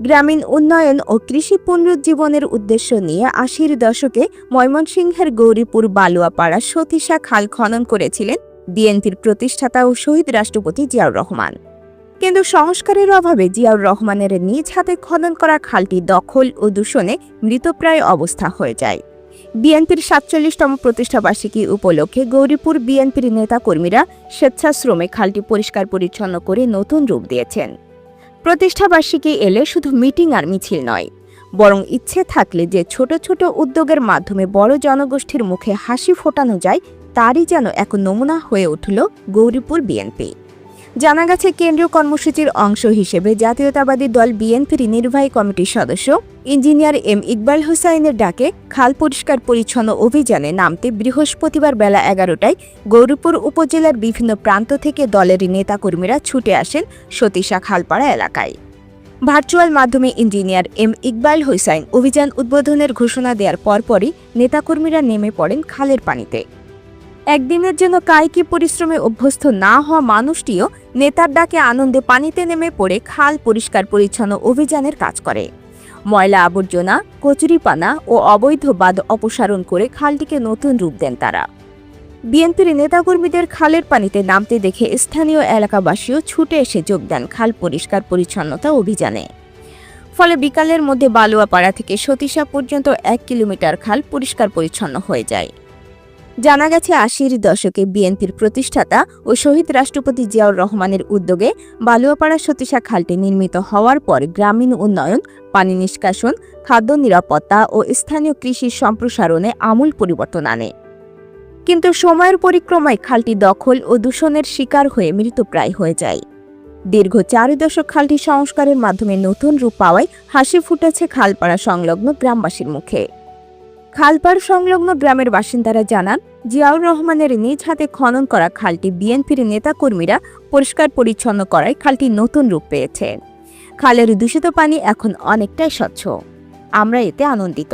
গ্রামীণ উন্নয়ন ও কৃষি পুনরুজ্জীবনের উদ্দেশ্য নিয়ে আশির দশকে ময়মনসিংহের গৌরীপুর বালুয়াপাড়া সতীশা খাল খনন করেছিলেন বিএনপির প্রতিষ্ঠাতা ও শহীদ রাষ্ট্রপতি জিয়াউর রহমান। কিন্তু সংস্কারের অভাবে জিয়াউর রহমানের নিজ হাতে খনন করা খালটি দখল ও দূষণে মৃতপ্রায় অবস্থা হয়ে যায়। বিএনপির সাতচল্লিশতম প্রতিষ্ঠাবার্ষিকী উপলক্ষে গৌরীপুর বিএনপির নেতাকর্মীরা স্বেচ্ছাশ্রমে খালটি পরিষ্কার পরিচ্ছন্ন করে নতুন রূপ দিয়েছেন। প্রতিষ্ঠাবার্ষিকী এলে শুধু মিটিং আর মিছিল নয়, বরং ইচ্ছে থাকলে যে ছোট ছোট উদ্যোগের মাধ্যমে বড় জনগোষ্ঠীর মুখে হাসি ফোটানো যায়, তারই যেন এক নমুনা হয়ে উঠল গৌরীপুর বিএনপি। জানা গেছে, কেন্দ্রীয় কর্মসূচির অংশ হিসেবে জাতীয়তাবাদী দল বিএনপির নির্বাহী কমিটির সদস্য ইঞ্জিনিয়ার এম ইকবাল হোসাইনের ডাকে খাল পরিষ্কার পরিচ্ছন্ন অভিযানে নামতে বৃহস্পতিবার বেলা এগারোটায় গৌরীপুর উপজেলার বিভিন্ন প্রান্ত থেকে দলের নেতাকর্মীরা ছুটে আসেন সতীশা খালপাড়া এলাকায়। ভার্চুয়াল মাধ্যমে ইঞ্জিনিয়ার এম ইকবাল হোসাইন অভিযান উদ্বোধনের ঘোষণা দেওয়ার পরপরই নেতাকর্মীরা নেমে পড়েন খালের পানিতে। একদিনের জন্য কায়িক পরিশ্রমে অভ্যস্ত না হওয়া মানুষটিও নেতার ডাকে আনন্দে পানিতে নেমে পড়ে খাল পরিষ্কার পরিচ্ছন্ন অভিযানের কাজ করে। ময়লা আবর্জনা, কচুরিপানা ও অবৈধ বাদ অপসারণ করে খালটিকে নতুন রূপ দেন তারা। বিএনপির নেতাকর্মীদের খালের পানিতে নামতে দেখে স্থানীয় এলাকাবাসীও ছুটে এসে যোগ দেন খাল পরিষ্কার পরিচ্ছন্নতা অভিযানে। ফলে বিকালের মধ্যে বালুয়াপাড়া থেকে সতীশা পর্যন্ত এক কিলোমিটার খাল পরিষ্কার পরিচ্ছন্ন হয়ে যায়। জানা গেছে আশির দশকে বিএনপির প্রতিষ্ঠাতা ও শহীদ রাষ্ট্রপতি জিয়াউর রহমানের উদ্যোগে বালুয়াপাড়া সতীশা খালটি নির্মিত হওয়ার পর গ্রামীণ উন্নয়ন, পানি নিষ্কাশন, খাদ্য নিরাপত্তা ও স্থানীয় কৃষির সম্প্রসারণে আমূল পরিবর্তন আনে। কিন্তু সময়ের পরিক্রমায় খালটি দখল ও দূষণের শিকার হয়ে মৃতপ্রায় হয়ে যায়। দীর্ঘ চার দশক খালটি সংস্কারের মাধ্যমে নতুন রূপ পাওয়ায় হাসি ফুটেছে খালপাড়া সংলগ্ন গ্রামবাসীর মুখে। খালপাড় সংলগ্ন গ্রামের বাসিন্দারা জানান, জিয়াউর রহমানের নিজ হাতে খনন করা খালটি বিএনপির নেতাকর্মীরা পরিষ্কার পরিচ্ছন্ন করায় খালটি নতুন রূপ পেয়েছে। খালের দূষিত পানি এখন অনেকটাই স্বচ্ছ। আমরা এতে আনন্দিত।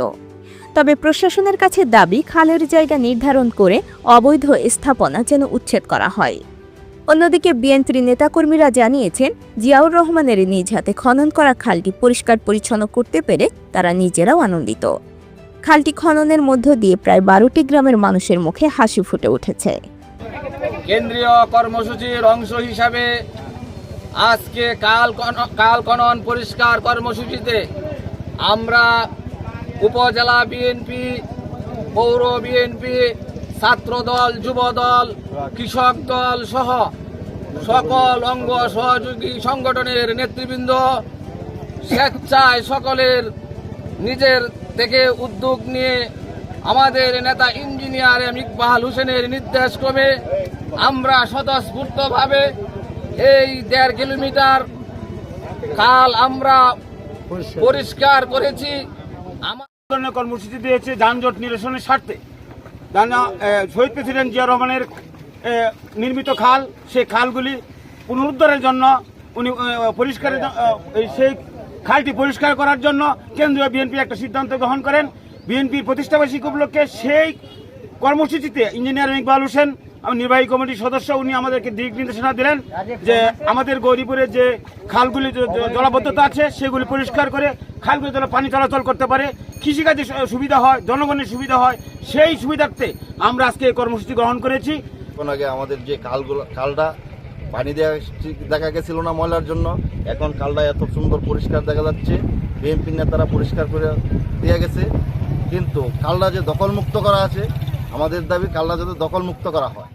তবে প্রশাসনের কাছে দাবি, খালের জায়গা নির্ধারণ করে অবৈধ স্থাপনা যেন উচ্ছেদ করা হয়। অন্যদিকে বিএনপির নেতাকর্মীরা জানিয়েছেন, জিয়াউর রহমানের নিজ হাতে খনন করা খালটি পরিষ্কার পরিচ্ছন্ন করতে পেরে তারা নিজেরাও আনন্দিত। খালটি খননের মধ্য দিয়ে প্রায় বারোটি গ্রামের মানুষের মুখে হাসি ফুটে উঠেছে। কেন্দ্রীয় কর্মসূচির অংশ হিসাবে আজকে কাল কাল খনন পরিষ্কার কর্মসূচিতে আমরা উপজেলা বিএনপি, পৌর বিএনপি, ছাত্রদল, যুবদল, কৃষক দল সহ সকল অঙ্গ সহযোগী সংগঠনের নেতৃবৃন্দ, স্বেচ্ছায় সকলের নিজের থেকে উদ্যোগ নিয়ে আমাদের নেতা ইঞ্জিনিয়ার এম ইকবাল হোসেনের নির্দেশ ক্রমে আমরা স্বতঃস্ফূর্তভাবে এই দেড় কিলোমিটার কাল আমরা পরিষ্কার করেছি। আমার কর্মসূচি দিয়েছে যানজট নিরসনের স্বার্থে। শহীদ প্রেসিডেন্ট জিয়া রহমানের নির্মিত খাল, সেই খালগুলি পুনরুদ্ধারের জন্য উনি পরিষ্কারের সেই খালটি পরিষ্কার করার জন্য কেন্দ্রীয় বিএনপি একটা সিদ্ধান্ত গ্রহণ করেন। বিএনপির প্রতিষ্ঠাবার্ষিকী উপলক্ষে সেই কর্মসূচিতে ইঞ্জিনিয়ার ইকবাল হোসেন নির্বাহী কমিটির সদস্য, উনি আমাদেরকে দিক নির্দেশনা দিলেন যে আমাদের গৌরীপুরে যে খালগুলি জলাবদ্ধতা আছে, সেগুলি পরিষ্কার করে খালগুলি যেন পানি চলাচল করতে পারে। কৃষিকাজে সুবিধা হয়, জনগণের সুবিধা হয়, সেই সুবিধার্থে আমরা আজকে এই কর্মসূচি গ্রহণ করেছি। আগে আমাদের যে খালগুলো খালটা পানি দেওয়া দেখা গেছিল না ময়লার জন্য। এখন কালটা এত সুন্দর পরিষ্কার দেখা যাচ্ছে। বিএনপি নেতারা পরিষ্কার করে দেওয়া গেছে। কিন্তু খালটা যে দখলমুক্ত করা আছে, আমাদের দাবি খালটা যাতে দখলমুক্ত করা হয়।